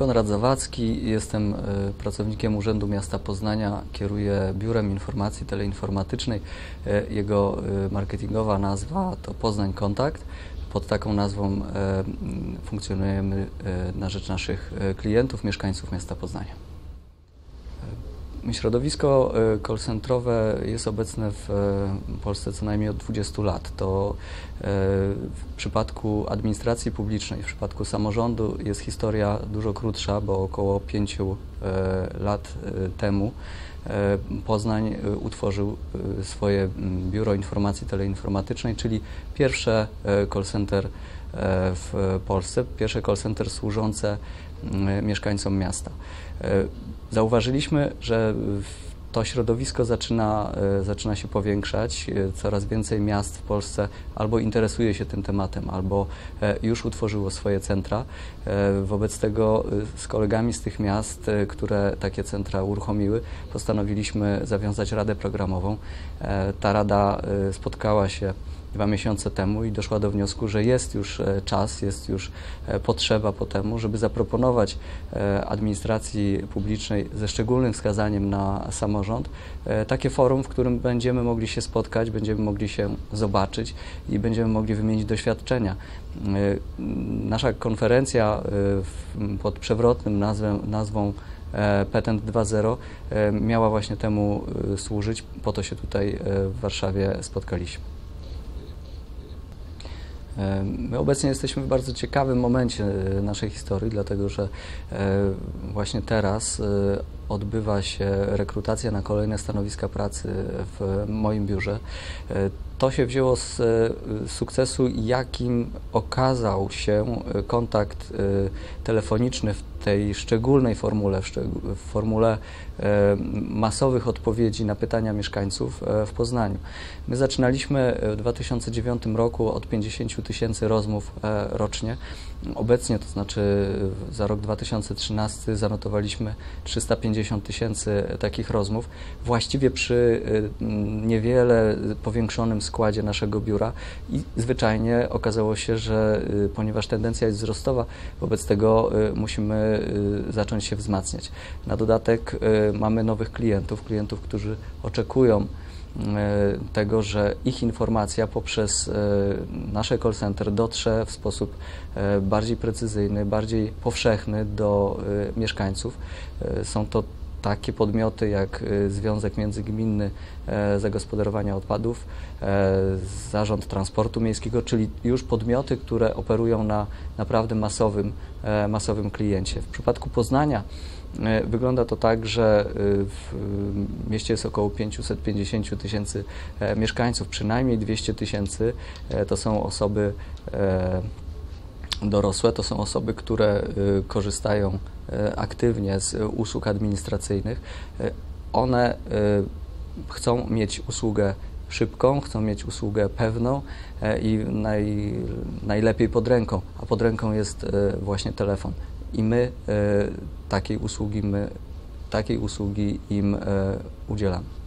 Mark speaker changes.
Speaker 1: Konrad Zawadzki, jestem e, pracownikiem Urzędu Miasta Poznania, kieruję Biurem Informacji Teleinformatycznej. E, Jego e, marketingowa nazwa to Poznań Kontakt. Pod taką nazwą funkcjonujemy na rzecz naszych klientów, mieszkańców miasta Poznania. Środowisko e, call-centrowe jest obecne w e, Polsce co najmniej od 20 lat. To e, w przypadku administracji publicznej, w przypadku samorządu jest historia dużo krótsza, bo około 5 lat temu Poznań utworzył swoje m, Biuro Informacji Teleinformatycznej, czyli pierwsze call center w Polsce, pierwsze call center służące mieszkańcom miasta. Zauważyliśmy, że to środowisko zaczyna, e, zaczyna się powiększać. E, Coraz więcej miast w Polsce albo interesuje się tym tematem, albo e, już utworzyło swoje centra. Wobec tego z kolegami z tych miast, które takie centra uruchomiły, postanowiliśmy zawiązać radę programową. Ta rada spotkała się dwa miesiące temu i doszła do wniosku, że jest już e, czas, jest już e, potrzeba po temu, żeby zaproponować e, administracji publicznej ze szczególnym wskazaniem na samorząd takie forum, w którym będziemy mogli się spotkać, będziemy mogli się zobaczyć i będziemy mogli wymienić doświadczenia. Nasza konferencja pod przewrotnym nazwą Patent 2.0 e, miała właśnie temu służyć. Po to się tutaj w Warszawie spotkaliśmy. E, My obecnie jesteśmy w bardzo ciekawym momencie e, naszej historii, dlatego że e, właśnie teraz odbywa się rekrutacja na kolejne stanowiska pracy w moim biurze. To się wzięło z e, sukcesu, jakim okazał się e, kontakt e, telefoniczny w tej szczególnej formule, w, formule masowych odpowiedzi na pytania mieszkańców w Poznaniu. My zaczynaliśmy w 2009 roku od 50 tysięcy rozmów rocznie. Obecnie, to znaczy za rok 2013 zanotowaliśmy 350 tysięcy takich rozmów, właściwie przy niewiele powiększonym składzie naszego biura i zwyczajnie okazało się, że e, ponieważ tendencja jest wzrostowa, wobec tego e, musimy e, zacząć się wzmacniać. Na dodatek mamy nowych klientów, klientów, którzy oczekują tego, że ich informacja poprzez nasze call center dotrze w sposób bardziej precyzyjny, bardziej powszechny do mieszkańców. Są to takie podmioty jak e, Związek Międzygminny e, Zagospodarowania Odpadów, e, Zarząd Transportu Miejskiego, czyli już podmioty, które operują na naprawdę masowym, e, masowym kliencie. W przypadku Poznania Wygląda to tak, że w mieście jest około 550 tysięcy mieszkańców, przynajmniej 200 tysięcy to są osoby dorosłe, to są osoby, które e, korzystają e, aktywnie z e, usług administracyjnych. One chcą mieć usługę szybką, chcą mieć usługę pewną i naj, najlepiej pod ręką, a pod ręką jest właśnie telefon. I my takiej usługi, my takiej usługi im udzielamy.